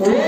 오.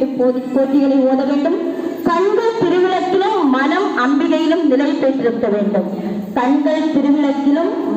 போதி- போட்டிகளை ஓத வேண்டும். கண்கள் திருவிளக்கிலும் மனம் அம்பிகையிலும் நிலை பெற்றிருக்க வேண்டும். கண்கள் திருவிளக்கிலும்